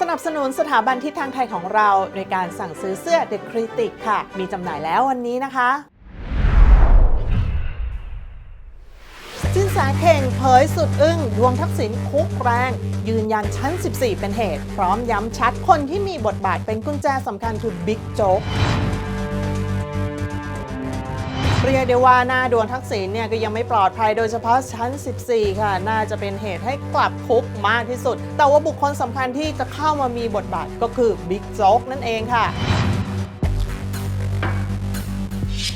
สนับสนุนสถาบันทิศทางไทยของเราโดยการสั่งซื้อเสื้อ The Critic ค่ะ มีจำหน่ายแล้ววันนี้นะคะสินแสเข่งเผยสุดอึ้งดวงทักษิณคุกแรง ยืนยันชั้น 14 เป็นเหตุ พร้อมย้ำชัดคนที่มีบทบาทเป็นกุญแจสำคัญคือบิ๊กโจ๊ก เรียกได้ว่าหน้าดวงทักษิณเนี่ยก็ยังไม่ปลอดภัยโดยเฉพาะชั้น 14 ค่ะ น่าจะเป็นเหตุให้กลับคุกมากที่สุด แต่ว่าบุคคลสำคัญที่จะเข้ามามีบทบาทก็คือบิ๊กโจ๊กนั่นเองค่ะ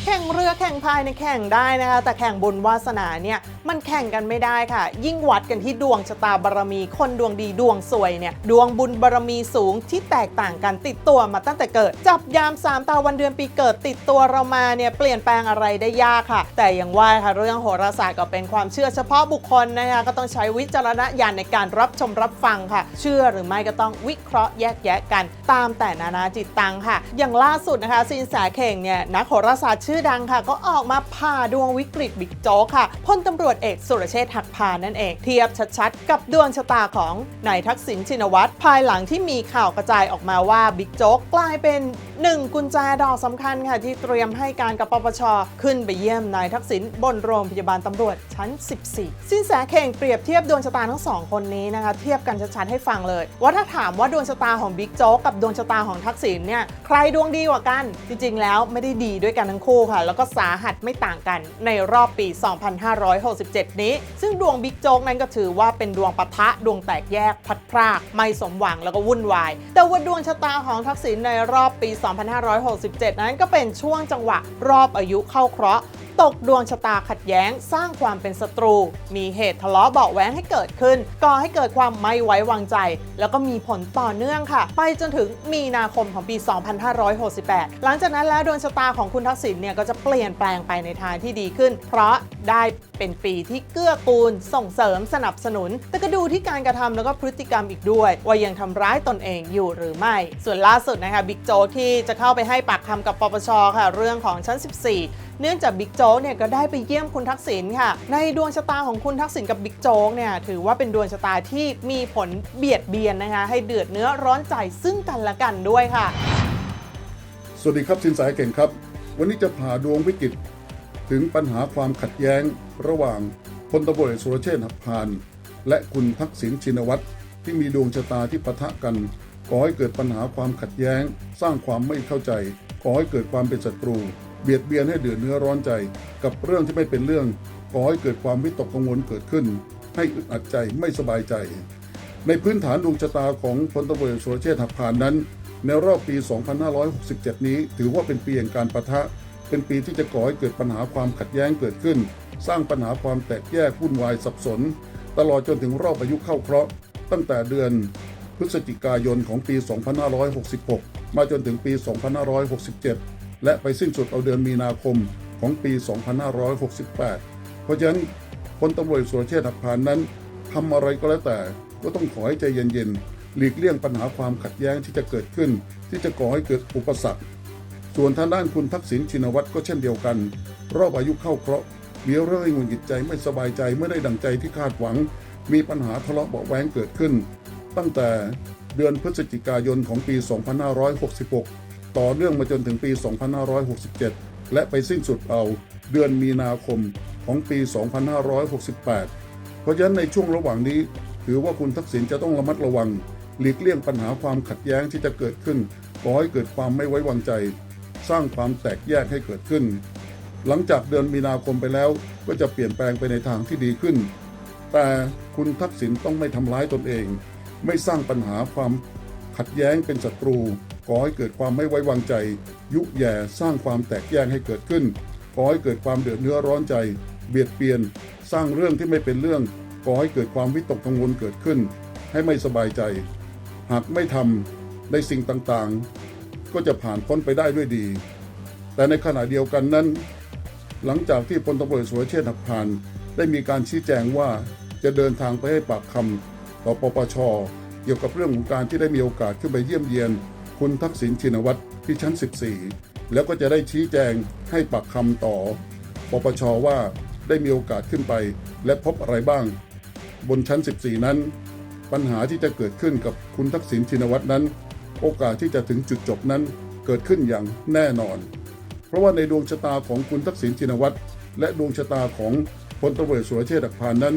แข่งเรือแข่งพายในแข่งได้นะคะ แต่แข่งบุญวาสนาเนี่ยมันแข่งกันไม่ได้ค่ะ ยิ่งวัดกันที่ดวงชะตาบารมี คนดวงดีดวงสวยเนี่ยดวงบุญบารมีสูงที่แตกต่างกันติดตัวมาตั้งแต่เกิด จับยามสามตาวันเดือนปีเกิดติดตัวเรามาเนี่ยเปลี่ยนแปลงอะไรได้ยากค่ะ แต่อย่างว่าค่ะเรื่องโหราศาสตร์ก็เป็นความเชื่อเฉพาะบุคคลนะคะก็ต้องใช้วิจารณญาณในการรับชมรับฟังค่ะ เชื่อหรือไม่ก็ต้องวิเคราะห์แยกแยะกัน ตามแต่นานาจิตตังค่ะ อย่างล่าสุดนะคะสินแสเข่งเนี่ยนักโหราศาสตร์ชื่อดังค่ะ ก็ออกมาผ่าดวงวิกฤตบิ๊กโจ๊กค่ะพลตำรวจเอกสุรเชษฐ์หักพานนั่นเอง เทียบชัดๆ กับดวงชะตาของนายทักษิณชินวัตรภายหลังที่มีข่าวกระจายออกมาว่าบิ๊กโจ๊กกลายเป็นหนึ่งกุญแจดอกสำคัญค่ะ ที่เตรียมให้การกับปปชขึ้นไปเยี่ยมนายทักษิณบนโรงพยาบาลตำรวจชั้น 14 สินแสเข่งเปรียบเทียบดวงชะตาทั้งสองคนนี้นะคะ เทียบกันชัดๆให้ฟังเลย ว่าถ้าถามว่าดวงชะตาของบิ๊กโจ๊กกับดวงชะตาของทักษิณเนี่ยใครดวงดีกว่ากัน จริงๆ แล้วไม่ได้ดีด้วยกันทั้งคู่ค่ะ แล้วก็สาหัสไม่ต่างกันในรอบปี 2567 นี้ ซึ่งดวงบิ๊กโจ๊กนั้นก็ถือว่าเป็นดวงปะทะดวงแตกแยกพัดพรากไม่สมหวังแล้วก็วุ่นวาย แต่ว่าดวงชะตาของทักษิณในรอบปี 2567 นั้นก็เป็นช่วงจังหวะรอบอายุเข้าเคราะห์ ตกดวงชะตาขัดแย้ง สร้างความเป็นศัตรู มีเหตุทะเลาะเบาะแว้งให้เกิดขึ้น ก่อให้เกิดความไม่ไว้วางใจ แล้วก็มีผลต่อเนื่องค่ะ ไปจนถึงมีนาคมของปี 2568 หลังจากนั้นแล้วดวงชะตาของคุณทักษิณเนี่ยก็จะเปลี่ยนแปลงไปในทางที่ดีขึ้น เพราะได้เป็นปีที่เกื้อกูล ส่งเสริมสนับสนุน แต่ก็ดูที่การกระทำแล้วก็พฤติกรรมอีกด้วย ว่ายังทำร้ายตนเองอยู่หรือไม่ ส่วนล่าสุดนะคะบิ๊กโจ๊กที่จะเข้าไปให้ปากคำกับปปชค่ะ เรื่องของชั้น 14 เนื่องจากบิ๊กโจ๊กเนี่ยก็ได้ไปเยี่ยมคุณทักษิณค่ะ ในดวงชะตาของคุณทักษิณกับบิ๊กโจ๊กเนี่ยถือว่าเป็นดวงชะตาที่มีผลเบียดเบียนนะคะให้เดือดเนื้อร้อนใจซึ่งกันและกันด้วยค่ะ สวัสดีครับสินสายเก่งครับ วันนี้จะผ่าดวงวิกฤตถึงปัญหาความขัดแย้ง ระหว่างพลตำรวจเอกสุรเชษฐ์หักพาน และคุณทักษิณชินวัตรที่มีดวงชะตาที่ปะทะกันก่อให้เกิดปัญหาความขัดแย้ง สร้างความไม่เข้าใจก่อให้เกิดความเป็นศัตรู เบียดเบียนให้เดือดเนื้อร้อนใจ กับเรื่องที่ไม่เป็นเรื่องก่อให้เกิดความวิตกกังวลเกิดขึ้น ให้อึดอัดใจไม่สบายใจ ในพื้นฐานดวงชะตาของพลตำรวจเอกสุรเชษฐ์หักพานนั้น ในรอบปี 2567 นี้ ถือว่าเป็นปีแห่งการประทะ เป็นปีที่จะก่อให้เกิดปัญหาความขัดแย้งเกิดขึ้น สร้างปัญหาความแตกแยกวุ่นวายสับสน ตลอดจนถึงรอบอายุเข้าเคราะห์ตั้งแต่เดือนพฤศจิกายนของปี 2566 มาจนถึงปี 2567 และไปสิ้นสุดเอาเดือนมีนาคมของปี 2568 เพราะฉะนั้นพลตำรวจสุรเชษฐ์หักพานนั้นทำอะไรก็แล้วแต่ก็ต้องขอให้ใจเย็นๆ หลีกเลี่ยงปัญหาความขัดแย้งที่จะเกิดขึ้น ที่จะก่อให้เกิดอุปสรรค ส่วนทางด้านคุณทักษิณชินวัตรก็เช่นเดียวกัน รอบอายุเข้าเคราะห์มีเรื่องหงุดหงิดใจไม่สบายใจไม่ได้ดังใจที่คาดหวัง มีปัญหาทะเลาะเบาแวงเกิดขึ้น ตั้งแต่เดือนพฤศจิกายนของปี 2566 ต่อเนื่องมาจนถึงปี 2567 และไปสิ้นสุดเอาเดือนมีนาคมของปี 2568 เพราะฉะนั้นในช่วงระหว่างนี้ ถือว่าคุณทักษิณจะต้องระมัดระวัง หลีกเลี่ยงปัญหาความขัดแย้งที่จะเกิดขึ้นก่อให้เกิดความไม่ไว้วางใจ สร้างความแตกแยกให้เกิดขึ้น หลังจากเดือนมีนาคมไปแล้วก็จะเปลี่ยนแปลงไปในทางที่ดีขึ้น แต่คุณทักษิณต้องไม่ทำร้ายตนเอง ไม่สร้างปัญหาความขัดแย้งเป็นศัตรู ก่อให้เกิดความไม่ไว้วางใจ ยุแย่สร้างความแตกแยกให้เกิดขึ้นก่อให้เกิดความเดือดเนื้อร้อนใจ เบียดเบียน สร้างเรื่องที่ไม่เป็นเรื่องก่อให้เกิดความวิตกกังวลเกิดขึ้น ให้ไม่สบายใจ หากไม่ทำในสิ่งต่างๆ ก็จะผ่านพ้นไปได้ด้วยดี แต่ในขณะเดียวกันนั้น หลังจากที่พลตำรวจสุรเชษฐ์หักพาน ได้มีการชี้แจงว่าจะเดินทางไปให้ปากคำต่อปปชเกี่ยวกับเรื่องของการที่ได้มีโอกาสขึ้นไปเยี่ยมเยียน คุณทักษิณชินวัตรที่ชั้น 14 แล้วก็จะได้ชี้แจงให้ปากคำต่อ ปปชว่าได้มีโอกาสขึ้นไป และพบอะไรบ้าง บนชั้น 14 นั้น ปัญหาที่จะเกิดขึ้นกับคุณทักษิณชินวัตรนั้น โอกาสที่จะถึงจุดจบนั้นเกิดขึ้นอย่างแน่นอน เพราะว่าในดวงชะตาของคุณทักษิณชินวัตรและดวงชะตาของพลตำรวจสุรเชษฐ์หักพานนั้น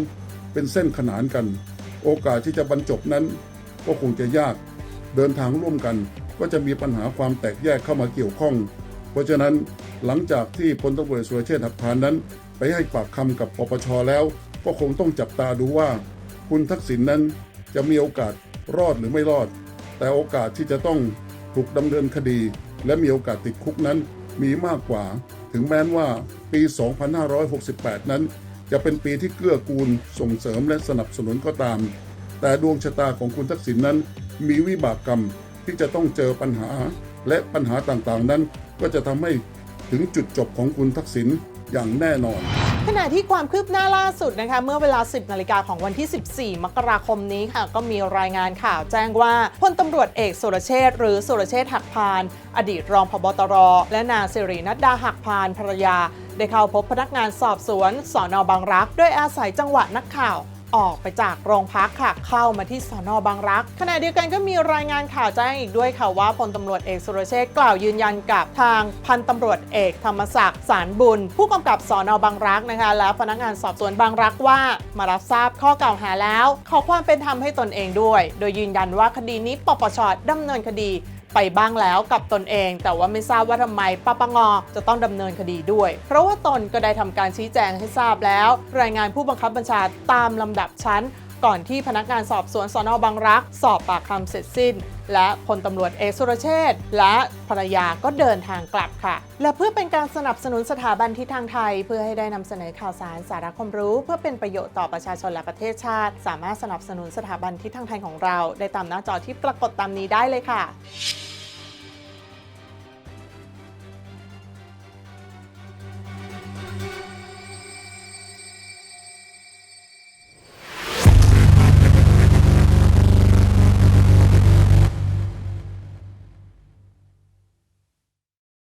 เป็นเส้นขนานกัน โอกาสที่จะบรรจบนั้น ก็คงจะยากเดินทางร่วมกัน ก็จะมีปัญหาความแตกแยกเข้ามาเกี่ยวข้อง เพราะฉะนั้นหลังจากที่พลตำรวจสุรเชษฐ์หักพานนั้น ไปให้ปากคำกับปปชแล้ว ก็คงต้องจับตาดูว่า คุณทักษิณนั้นจะมีโอกาสรอดหรือไม่รอด แต่โอกาสที่จะต้องถูกดำเนินคดี และมีโอกาสติดคุกนั้นมีมากกว่า ถึงแม้นว่าปี 2568 นั้น จะเป็นปีที่เกื้อกูลส่งเสริมและสนับสนุนก็ตาม แต่ดวงชะตาของคุณทักษิณนั้นมีวิบากกรรม ที่จะต้องเจอปัญหา และปัญหาต่างๆ นั้น ก็จะทำให้ถึงจุดจบของคุณทักษิณอย่างแน่นอนขณะที่ความคืบหน้าล่าสุดนะคะเมื่อเวลา 10 นาฬิกาของวันที่ 14 มกราคมนี้ค่ะ ก็มีรายงานข่าวแจ้งว่าพลตำรวจเอกสุรเชษหรือสุรเชษหักพาน อดีตรองพบตร และนางสิรินัดดาหักพานภรรยา ได้เข้าพบพนักงานสอบสวนสอนอบางรักด้วยอาศัยจังหวะนักข่าว ออกไปจากโรงพักค่ะ เข้ามาที่สอนอบางรัก ขณะเดียวกันก็มีรายงานข่าวแจ้งอีกด้วยค่ะว่าพลตำรวจเอกสุรเชษ์กล่าวยืนยันกับทางพันตำรวจเอกธรรมศักดิ์สารบุญ ผู้กำกับสอนอบางรักนะคะ และพนักงานสอบสวนบางรักว่ามารับทราบข้อกล่าวหาแล้ว ขอความเป็นธรรมให้ตนเองด้วย โดยยืนยันว่าคดีนี้ปปชดำเนินคดี ไปบ้างแล้วกับตนเอง แต่ว่าไม่ทราบว่าทำไมปปงจะต้องดำเนินคดีด้วย เพราะว่าตนก็ได้ทำการชี้แจงให้ทราบแล้ว รายงานผู้บังคับบัญชาตามลำดับชั้น ก่อนที่พนักงานสอบสวนสนบางรัก สอบปากคำเสร็จสิ้นและพลตำรวจเอกสุรเชษฐ์และภรรยาก็เดินทางกลับค่ะ และเพื่อเป็นการสนับสนุนสถาบันทิศทางไทย เพื่อให้ได้นำเสนอข่าวสารสาระความรู้ เพื่อเป็นประโยชน์ต่อประชาชนและประเทศชาติ สามารถสนับสนุนสถาบันทิศทางไทยของเรา ได้ตามหน้าจอที่ปรากฏตามนี้ได้เลยค่ะ